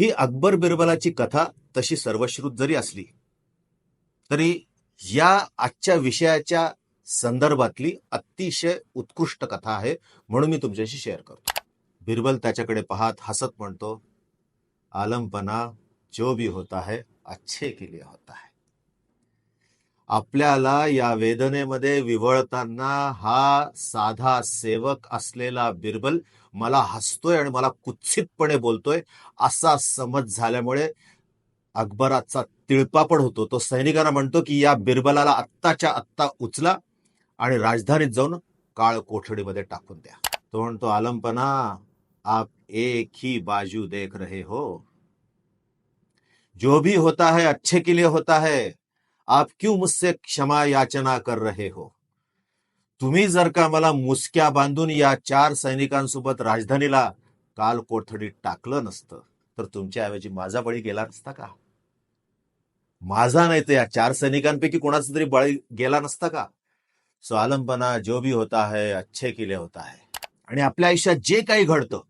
ही अकबर बिरबलाची कथा तशी सर्वश्रुत जरी असली तरी या आजच्या विषयाच्या संदर्भातली अतिशय उत्कृष्ट कथा आहे म्हणून मी तुमच्याशी शेअर करतो. बिरबल त्याच्याकडे पाहत हसत म्हणतो आलमपना जो भी होता है अच्छे के लिए होता है. आपल्याला या वेदनेमध्ये विवळताना हा साधा सेवक असलेला बिरबल मला हसतोय आणि मला कुत्सितपणे बोलतोय असा समज झाल्यामुळे अकबराचा तिळपापड होतो. तो सैनिकांना म्हणतो की या बिरबलाला आत्ताच्या आत्ता उचला आणि राजधानीत जाऊन काळ कोठडीमध्ये टाकून द्या. तो म्हणतो आलमपना आप एक ही बाजू देख रहे हो. जो भी होता है अच्छे के लिए होता है। आप क्यों मुझसे क्षमा याचना कर रहे हो? तुम्ही जर का मला मुसक्या बांधून या चार सैनिकांसोबत राजधानीला काल कोठडीत टाकलं नसतं तर तुमच्या ऐवजी माझा बळी गेला नसता का? माझा नाही तर या चार सैनिकांपैकी कोणाचा तरी बळी गेला नसता का? स्वालंबना जो भी होता है अच्छे किले होता है. आणि आपल्या आयुष्यात जे काही घडतं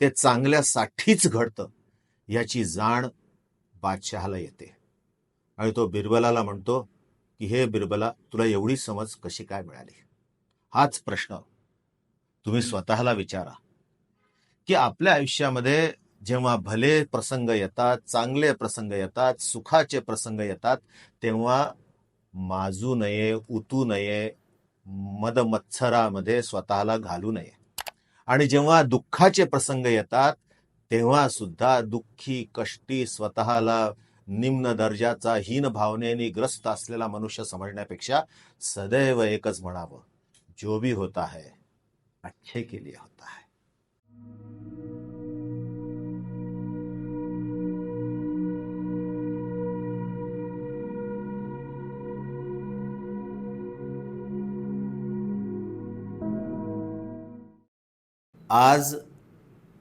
ते चांगल्यासाठीच घडतं याची जाण बादशहाला येते. आणि तो बिरबलाला म्हणतो की हे बिरबला तुला एवढी समज कशी काय मिळाली? हाच प्रश्न. तुम्ही स्वतःला विचारा. की आपल्या आयुष्यामध्ये जेव्हा भले प्रसंग येतात चांगले प्रसंग येतात सुखाचे प्रसंग येतात तेव्हा माजू नये उतू नये मदमत्सरामध्ये स्वतःला घालू नये. आणि जेव्हा दुःखाचे प्रसंग येतात तेव्हा सुद्धा दुःखी कष्टी स्वतःला निम्न दर्जाचा हीन भावनेने ग्रस्त असलेला मनुष्य समजण्यापेक्षा सदैव एकच म्हणावं. जो भी होता है अच्छे के लिए होता है। आज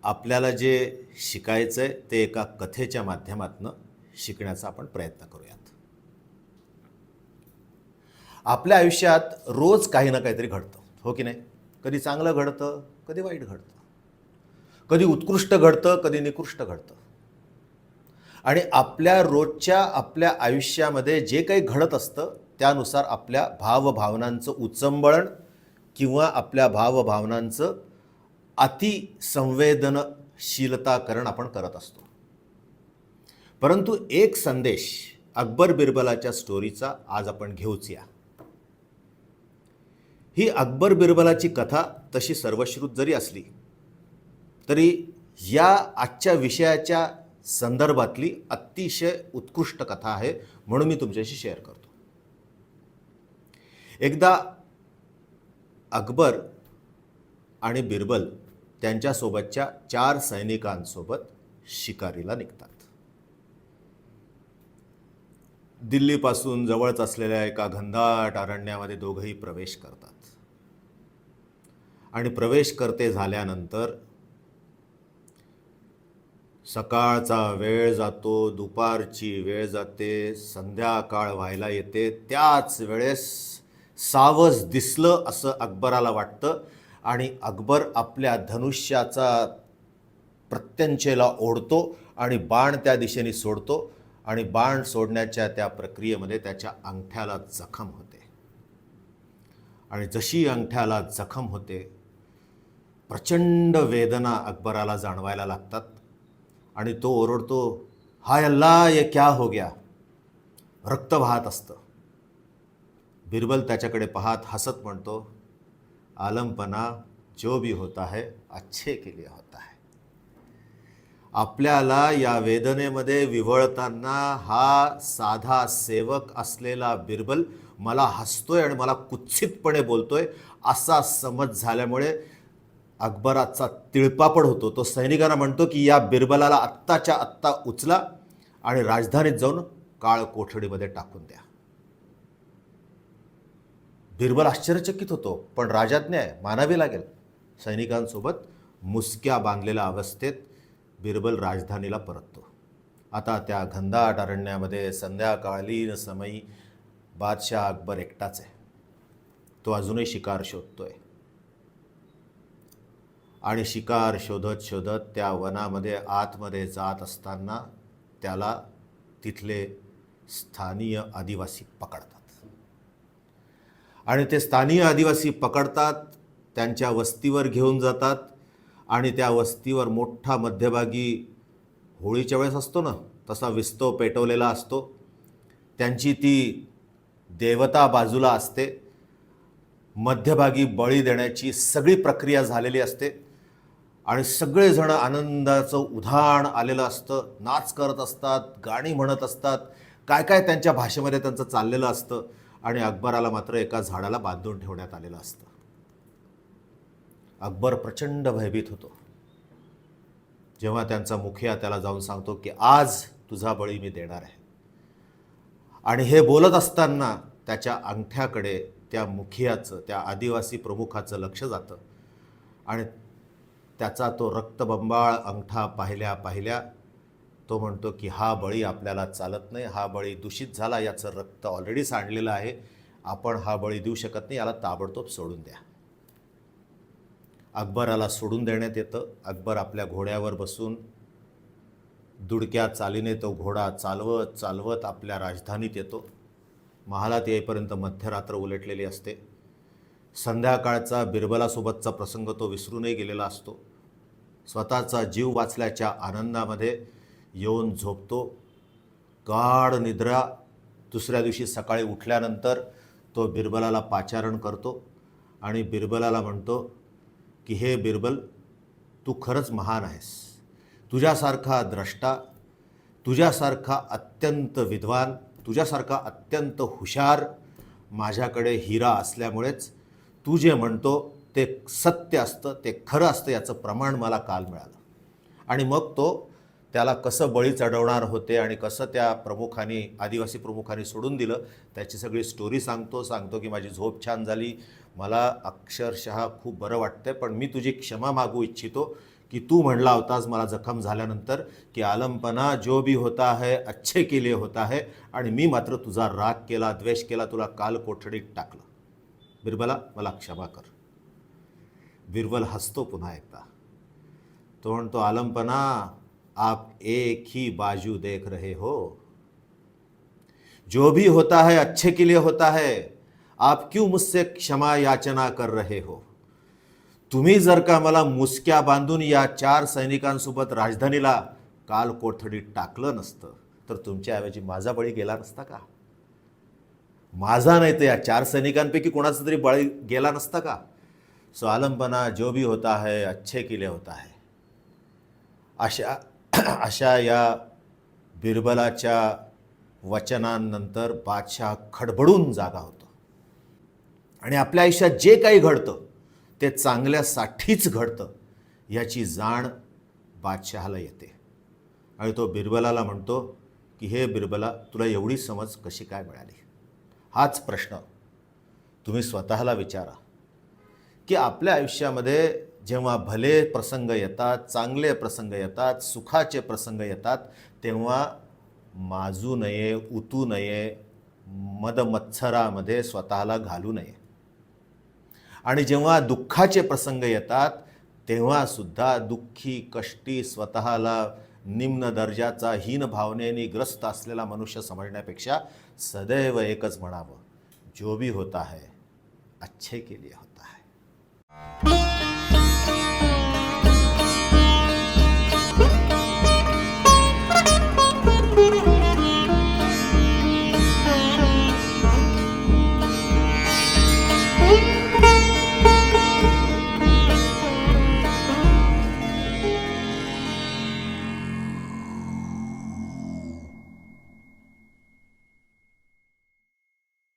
आपल्याला जे शिकायचंय ते एका कथेच्या माध्यमातून शिकण्याचा आपण प्रयत्न करूया आपल्या आयुष्यात रोज काही ना काहीतरी घडतं. हो की नाही? कधी चांगलं घडतं कधी वाईट घडतं. कधी उत्कृष्ट घडतं कधी निकृष्ट घडतं. आणि आपल्या रोजच्या आपल्या आयुष्यामध्ये जे काही घडत असतं त्यानुसार आपल्या भावभावनांचं उचंबळण किंवा आपल्या भावभावनांचं अतिसंवेदनशीलताकरण आपण करत असतो. परंतु एक संदेश अकबर बिरबलाच्या स्टोरीचा आज आपण घेऊच या. ही अकबर बिरबलाची कथा तशी सर्वश्रुत जरी असली तरी या आजच्या विषयाच्या संदर्भातली अतिशय उत्कृष्ट कथा आहे म्हणून मी तुमच्याशी शेअर करतो. एकदा अकबर आणि बिरबल त्यांच्यासोबतच्या चार सैनिकांसोबत शिकारीला निघतात. दिल्लीपासून जवळच असलेल्या एका घनदाट अरण्यामध्ये दोघंही प्रवेश करतात. आणि प्रवेश करते झाल्यानंतर सकाळचा वेळ जातो दुपारची वेळ जाते संध्याकाळ व्हायला येते. त्याच वेळेस सावज दिसलं असं अकबराला वाटतं आणि अकबर आपल्या धनुष्याचा प्रत्यंचेला ओढतो आणि बाण त्या दिशेने सोडतो आणि बाण सोडण्याच्या त्या प्रक्रियेमध्ये त्याच्या अंगठ्याला जखम होते. आणि जशी अंगठ्याला जखम होते प्रचंड वेदना अकबराला जाणवायला लागतात. आणि तो ओरडतो हाय अल्ला ये क्या हो गया? रक्त वाहत असतं. बिरबल त्याच्याकडे पाहत हसत म्हणतो आलमपणा जो भी होता है अच्छे के लिए होता है. आपल्याला या वेदनेमध्ये विवळताना हा साधा सेवक असलेला बिरबल मला हसतोय आणि मला कुत्सितपणे बोलतोय असा समज झाल्यामुळे अकबराचा तिळपापड होतो. तो सैनिकांना म्हणतो की या बिरबलाला आत्ताच्या आत्ता उचला आणि राजधानीत जाऊन काळ कोठडीमध्ये टाकून द्या. बिरबल आश्चर्यचकित होतो पण राजाज्ञा आहे मानावी लागेल. सैनिकांसोबत मुसक्या बांधलेल्या अवस्थेत बिरबल राजधानीला परततो. आता त्या घनदाट अरण्यामध्ये संध्याकाळीन समयी बादशाह अकबर एकटाच आहे. तो अजूनही शिकार शोधतोय. आणि शिकार शोधत शोधत त्या वनामध्ये आतमध्ये जात असताना त्याला तिथले स्थानीय आदिवासी पकडतात. आणि ते स्थानीय आदिवासी पकडतात त्यांच्या वस्तीवर घेऊन जातात आणि त्या वस्तीवर मोठा मध्यभागी होळीच्या वेळेस असतो ना तसा विस्तो पेटवलेला असतो. त्यांची ती देवता बाजूला असते. मध्यभागी बळी देण्याची सगळी प्रक्रिया झालेली असते. आणि सगळेजण आनंदाचं उधाण आलेलं असतं. नाच करत असतात गाणी म्हणत असतात. काय काय त्यांच्या भाषेमध्ये त्यांचं चाललेलं असतं आणि अकबराला मात्र एका झाडाला बांधून ठेवण्यात आलेलं असतं. अकबर प्रचंड भयभीत होतो. जेव्हा त्यांचा मुखिया त्याला जाऊन सांगतो की आज तुझा बळी मी देणार आहे. आणि हे बोलत असताना त्याच्या अंगठ्याकडे त्या मुखियाचं त्या आदिवासी प्रमुखाचं लक्ष जातं. आणि त्याचा तो रक्तबंबाळ अंगठा पाहिल्या पाहिल्या तो म्हणतो की हा बळी आपल्याला चालत नाही. हा बळी दूषित झाला. याचं रक्त ऑलरेडी सांडलेलं आहे. आपण हा बळी देऊ शकत नाही. याला ताबडतोब सोडून द्या. अकबराला सोडून देण्यात येतं. अकबर आपल्या घोड्यावर बसून दुडक्या चालीने तो घोडा चालवत चालवत आपल्या राजधानीत येतो. महालात येईपर्यंत मध्यरात्र उलटलेली असते. संध्याकाळचा बिरबलासोबतचा प्रसंग तो विसरूनही गेलेला असतो. स्वतःचा जीव वाचल्याच्या आनंदामध्ये येऊन झोपतो. गाढ निद्रा दुसऱ्या दिवशी सकाळी उठल्यानंतर तो बिरबलाला पाचारण करतो आणि बिरबलाला म्हणतो की हे बिरबल तू खरंच महान आहेस. तुझ्यासारखा द्रष्टा तुझ्यासारखा अत्यंत विद्वान तुझ्यासारखा अत्यंत हुशार माझ्याकडे हिरा असल्यामुळेच तू जे म्हणतो ते सत्य असतं ते खरं असतं याचं प्रमाण मला काल मिळालं. आणि मग तो त्याला कसं बळी चढवणार होते आणि कसं त्या प्रमुखांनी आदिवासी प्रमुखांनी सोडून दिलं त्याची सगळी स्टोरी सांगतो सांगतो की माझी झोप छान झाली मला अक्षरशः खूप बरं वाटतंय पण मी तुझी क्षमा मागू इच्छितो की तू म्हणला होतास मला जखम झाल्यानंतर की आलंपना जो भी होता है अच्छे के लिए होता है आणि मी मात्र तुझा राग केला द्वेष केला तुला काल कोठडीत टाकलं. बिरबला मला क्षमा कर. बिरबल हसतो पुन्हा एकदा. तो म्हणतो आलमपणा आप एक ही बाजू देख रहे हो. जो भी होता है अच्छे के लिए होता है. आप क्यों मुझसे क्षमा याचना कर रहे हो? तुम्ही जर का मला मुसक्या बांधून या चार सैनिकांसोबत राजधानीला काल कोठडीत टाकलं नसतं तर तुमच्याऐवजी माझा बळी गेला नसता का? माझा नाही तर या चार सैनिकांपैकी कोणाचा तरी बळी गेला नसता का? सो आलमपणा जो भी होता है अच्छे किले होता है. अशा अशा या बिरबलाच्या वचनांनंतर बादशाह खडबडून जागा होतो. आणि आपल्या आयुष्यात जे काही घडतं ते चांगल्यासाठीच घडतं याची जाण बादशहाला येते. आणि तो बिरबलाला म्हणतो की हे बिरबला तुला एवढी समज कशी काय मिळाली? हाच प्रश्न. तुम्ही स्वतःला विचारा. की आपल्या आयुष्यामध्ये जेव्हा भले प्रसंग येतात चांगले प्रसंग येतात सुखाचे प्रसंग येतात तेव्हा माजू नये उतू नये मदमत्सरामध्ये स्वतःला घालू नये. आणि जेव्हा दुःखाचे प्रसंग येतात तेव्हासुद्धा दुःखी कष्टी स्वतःला निम्न दर्जाचा हीन भावनेने ग्रस्त असलेला मनुष्य समजण्यापेक्षा सदैव एकच म्हणावं जो भी होता है अच्छे के लिए होता है.